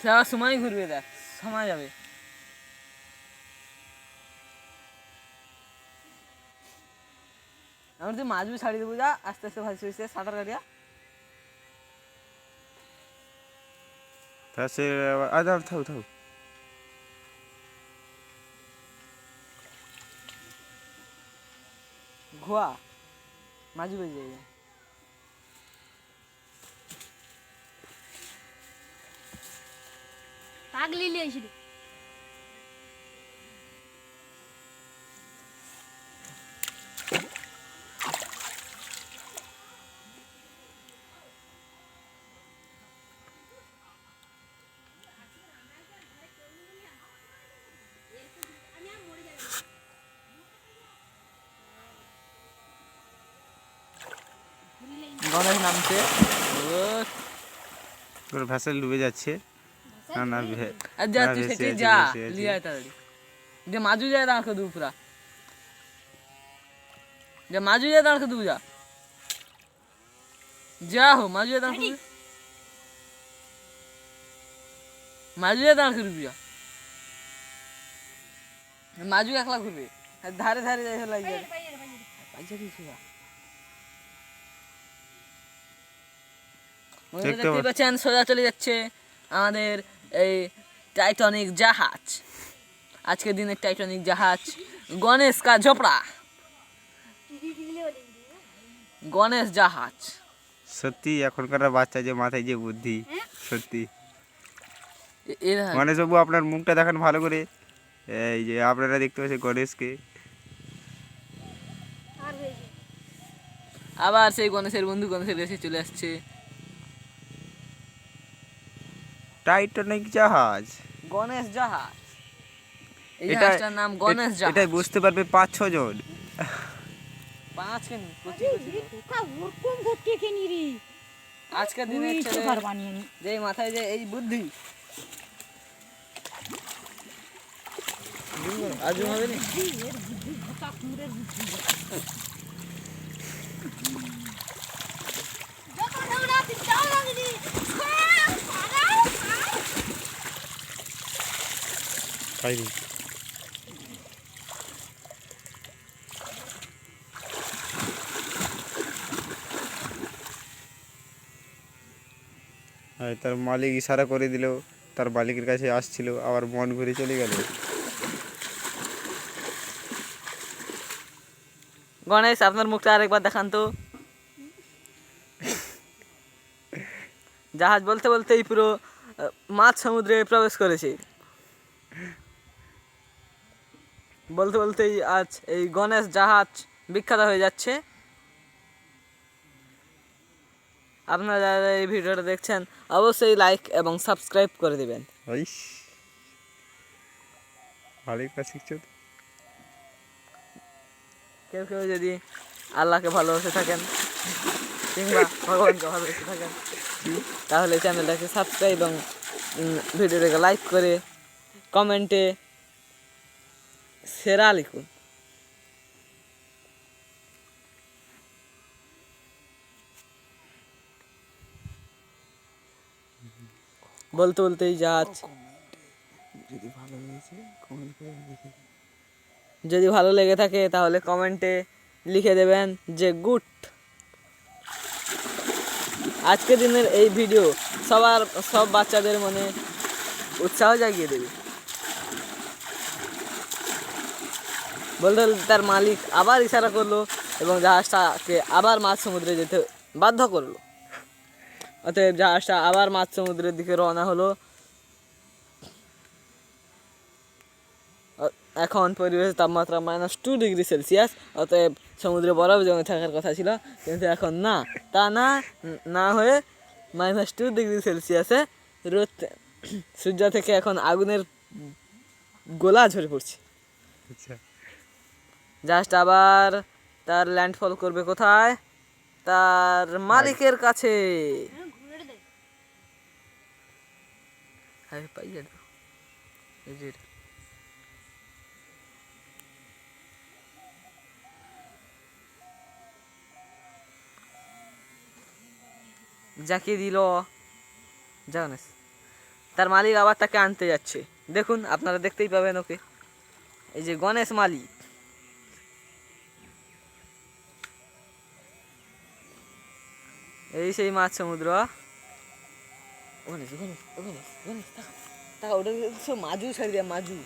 সে আবার সময় ঘুরবে দেখ সময় যাবে। আমি তুই মাছবি ছাড়ি দেবো যা আস্তে আস্তে ভাসি ভাসি সাঁতার কাটিয়া। সে আ দাঁড় থাও থাও ঘোয়া মাঝি বেজে যাবে পাগলি লিয়েছিল গণেশ নামছে। ওর ভ্যাসেল ডুবে যাচ্ছে। না না আর যা তুই সেটি যা ভেসে আছে। লিয়ে আয় তাড়াতাড়ি যে মাজু যায় দাঁড়কে দেবো পুরা যে মাজু যায় দাঁড়কে দেবো যা যা হো মাজু যায় দাঁড়কে মাজু যায় দাঁড়কে দেবো যা মাজু একলা ঘুরবে। ধারে ধারে যাই লাগে যাবে পাইছে কিছু যা দেখতে পাচ্ছেন সোজা চলে যাচ্ছে আমাদের এই টাইটনিক জাহাজ। আজকের দিনের টাইটনিক জাহাজ গণেশ কা ঝোপড়া। গণেশ জাহাজ। সত্যি এখনকার বাচ্চা যে মাথায় যে বুদ্ধি সত্যি। গণেশ বাবু আপনার মুখটা দেখান ভালো করে। এই যে আপনারা দেখতে পাচ্ছেন গণেশকে। আবার সেই গণেশের বন্ধু গণেশের কাছে চলে আসছে। টাইটানিক জাহাজ? গণেশ জাহাজ। এই এটা জাহাজটার নাম গণেশ জাহাজ এটাই বুঝতে পারবে পাঁচ ছ জন। পাঁচ কেন? আজকের দিনের ওই ছেলে বানিয়ে নি যে মাথায় যে এই বুদ্ধি। আজু হবে না? বুদ্ধি লাগনি আর তার মালিক ইশারা করে দিল তার মালিকের কাছে আসছিল আবার মন ঘুরে চলে গেল। গণেশ আপনার মুখটা আরেকবার দেখান তো। জাহাজ বলতে বলতেই পুরো মাছ সমুদ্রে প্রবেশ করেছে। বলতে বলতেই আজ এই গণেশ জাহাজ বিখ্যাত হয়ে যাচ্ছে। আপনারা যারা এই ভিডিওটা দেখছেন অবশ্যই লাইক এবং সাবস্ক্রাইব করে দিবেন। শিখছো কেউ কেউ যদি আল্লাহকে ভালোবেসে থাকেন কিংবা ভগবানকে ভালোবেসে থাকেন তাহলে চ্যানেলটাকে সাবস্ক্রাইব এবং ভিডিওটাকে লাইক করে কমেন্টে সেরা লিখুন। বলতে বলতেই জাহাজ যদি ভালো লেগে থাকে তাহলে কমেন্টে লিখে দেবেন যে গুড। আজকের দিনের এই ভিডিও সবার সব বাচ্চাদের মনে উৎসাহ জাগিয়ে দেবে। বলতে তার মালিক আবার ইশারা করল এবং জাহাজটাকে আবার মাঝ সমুদ্রে যেতে বাধ্য করল। অতএব জাহাজটা আবার মাঝ সমুদ্রের দিকে রওনা হলো। এখন পরিবেশের তাপমাত্রা মাইনাস টু ডিগ্রি সেলসিয়াস অতএব সমুদ্রে বরফ জমে থাকার কথা ছিল, কিন্তু এখন না, তা না না হয়ে মাইনাস টু ডিগ্রি সেলসিয়াসে রোদ সূর্য থেকে এখন আগুনের গোলা ঝরে পড়ছে। আচ্ছা। জাস্ট আবার তার ল্যান্ডফল করবে কোথায়? তার মালিকের কাছে। ঘুরে দে আরে পাই যাবে এই যে এটা। জাকিয়ে দিল জানেস তার মালিক আবার তাকে আনতে যাচ্ছে। দেখুন, আপনারা দেখতেই পাবেন ওকে। এই যে গণেশ মালিক। এই সেই মাছ সমুদ্র ওটা সব মাজু ছাড়ি দেয় মাজু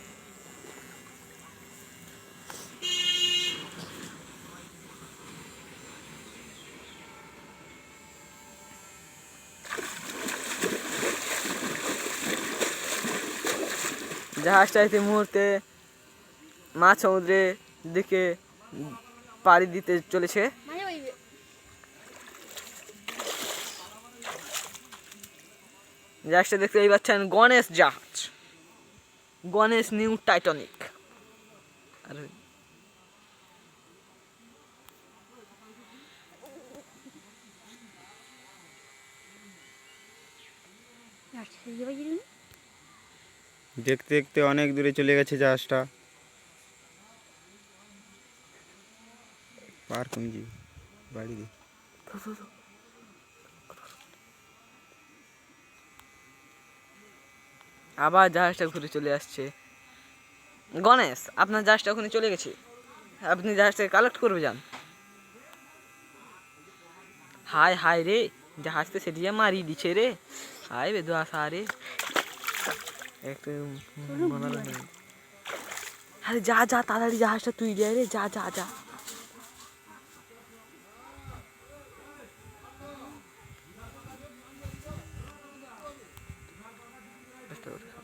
জাহাজটা এই মুহূর্তে মাছ সমুদ্রের দিকে পাড়ি দিতে চলেছে মানে ওই জাহাজটা দেখতে এই পাচ্ছেন গণেশ জাহাজ। গণেশ নিউ টাইটানিক আর দেখতে দেখতে অনেক দূরে চলে গেছে জাহাজটা। পার কমে যাবে বাড়ি দিয়ে আবার জাহাজটা ঘুরে চলে আসছে গণেশ আপনার জাহাজটা ওখানে চলে গেছে আপনি জাহাজটাকে কালেক্ট করবে যান হায় হায় রে জাহাজ তো সেটিয়ে মারি দিছে রে হায় আসা রে একটু মনে আরে যা যা তাড়াতাড়ি জাহাজটা তুই যায় রে যা যা যা বুঝতে পেরেছি।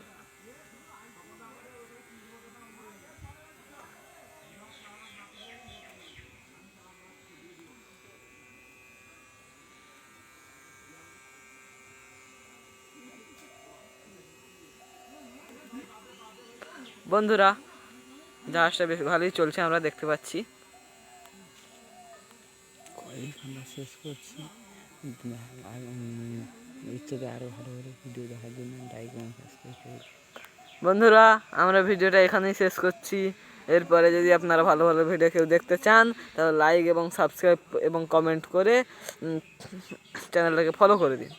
বন্ধুরা জাহাজটা বেশ ভালোই চলছে আমরা দেখতে পাচ্ছি শেষ করছি আরও ভালো ভালো ভিডিও দেখার জন্য লাইক এবং সাবস্ক্রাইব বন্ধুরা, আমরা ভিডিওটা এখানেই শেষ করছি। এরপরে যদি আপনারা ভালো ভালো ভিডিও কেউ দেখতে চান, তাহলে লাইক এবং সাবস্ক্রাইব এবং কমেন্ট করে চ্যানেলটাকে ফলো করে দিন।